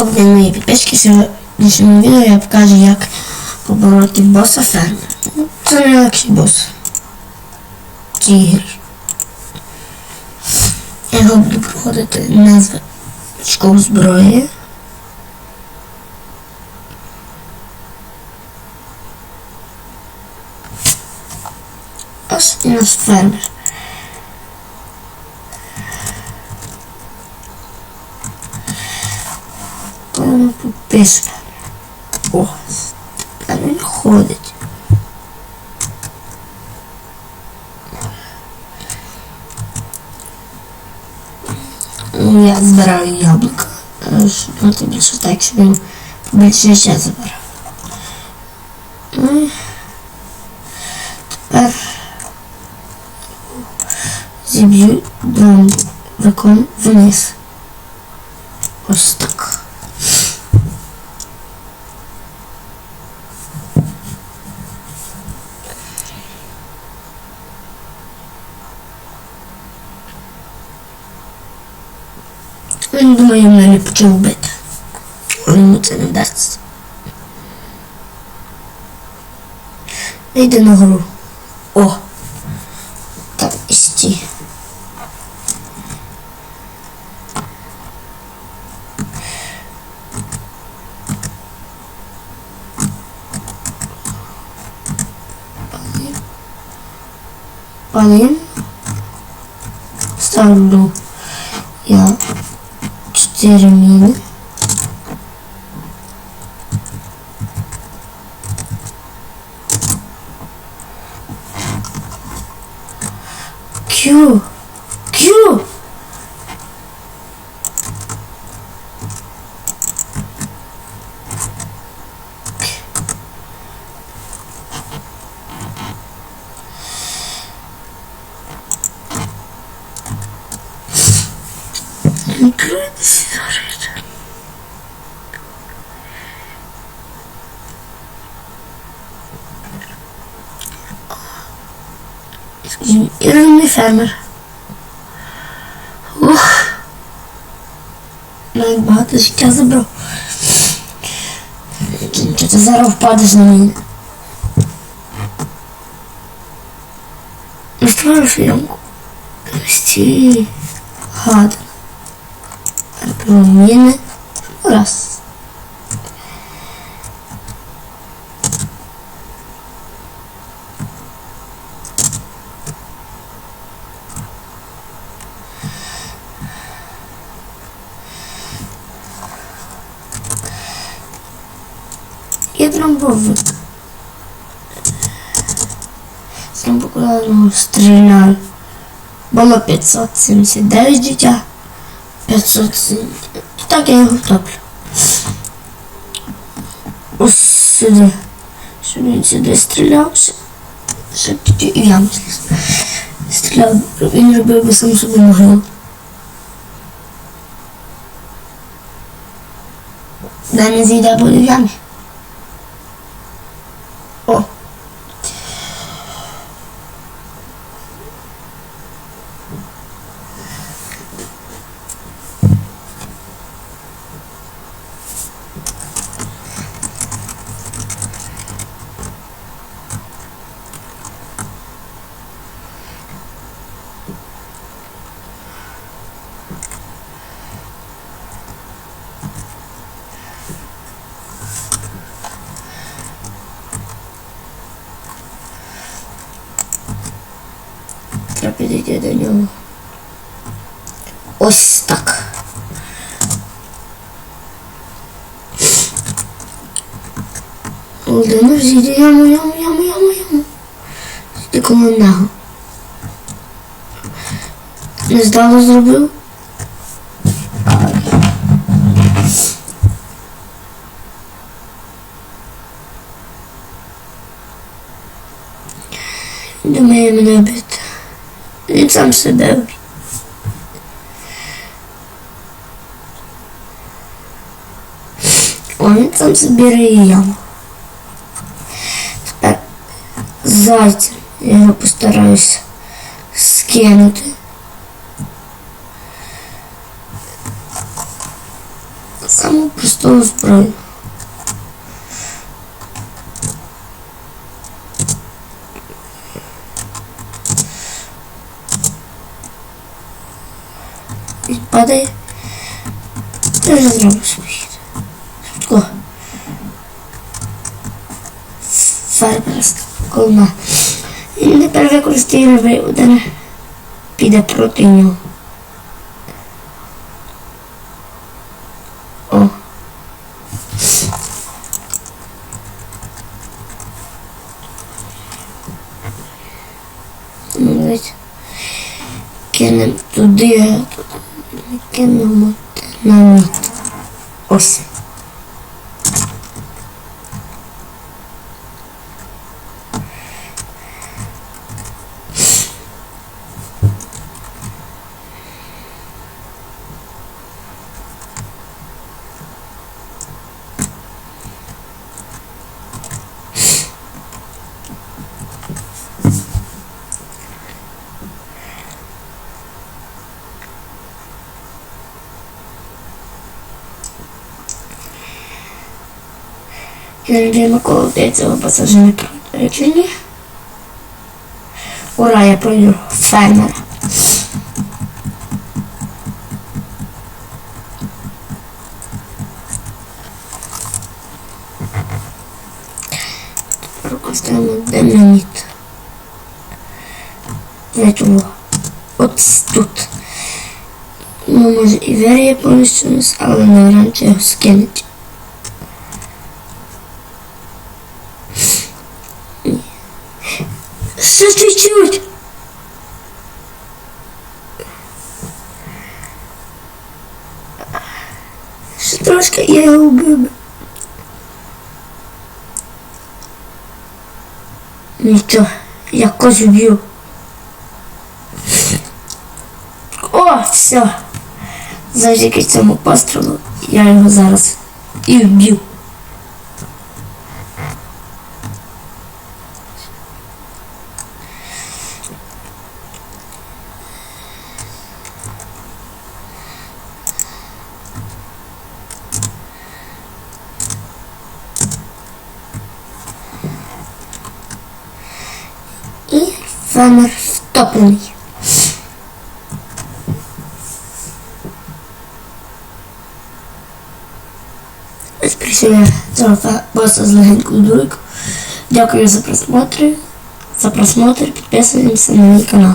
Европейски съюз личен видео я покажа як побороти боса ферма. Це не легший бос. Тігр. Його е, буду проходити назва очком зброї. Ось і нас фермер. Воно підписано. О, тепер він ходить. Ну, я збираю яблука, е, щоб мати більше так, щоб він більше ще забирав. Ну, і тепер зіб'ю домовиком вниз. Ось так. Він думає, мене почав бити. Але йому це не вдасться. Йди на гору. О! Там і стій. Палим. Ставлю я termina Q. Крыться жарит. Іронний фермер. Ух. Навіть багато життя забрав. Чи ти зараз впадеш на мене? Настроїш ямку. Стій. Гад. promieny oraz jedrąbowy. Jestem popularną stryną. Było 579 dzieciach. 500 І так я його втоплю. Ось сюди. Сюди він сюди стріляв. Ще, ще тоді і я стріляв. Він робив би сам собі могилу. Де не зійде буде в ямі. підійти до нього. Ось так. Володимир, зійди яму, яму, яму, яму, яму. Зійди коло нього. Не здало зробив? Думає мене бити. Він сам себе вбив. О, він сам собі риє яму. Тепер зайцем я його постараюся скинути. саму просту зброю. падає. Ти вже зробиш вихід. Швидко. Фермерська колма. Він тепер використає новий удар. Піде проти нього. О. Ну, давайте кинемо туди, а туди кинемо динаміт. Ось. Перейдемо коло цього пасажира пройдені. Ура, я пройду фермера. Тепер поставимо динаміт. Не того. От тут. Ну, може і верія повністю нас, але не раніше його скинуть. Що ти чуть? Ще трошки я його вбив. би. Нічого, я когось вб'ю. О, все. Завдяки цьому пострілу я його зараз і вб'ю. фермер втоплений. Ось прийшов я цього фе- боса з легенькою дурикою. Дякую за просмотр. За просмотр. Підписуємося на мій канал.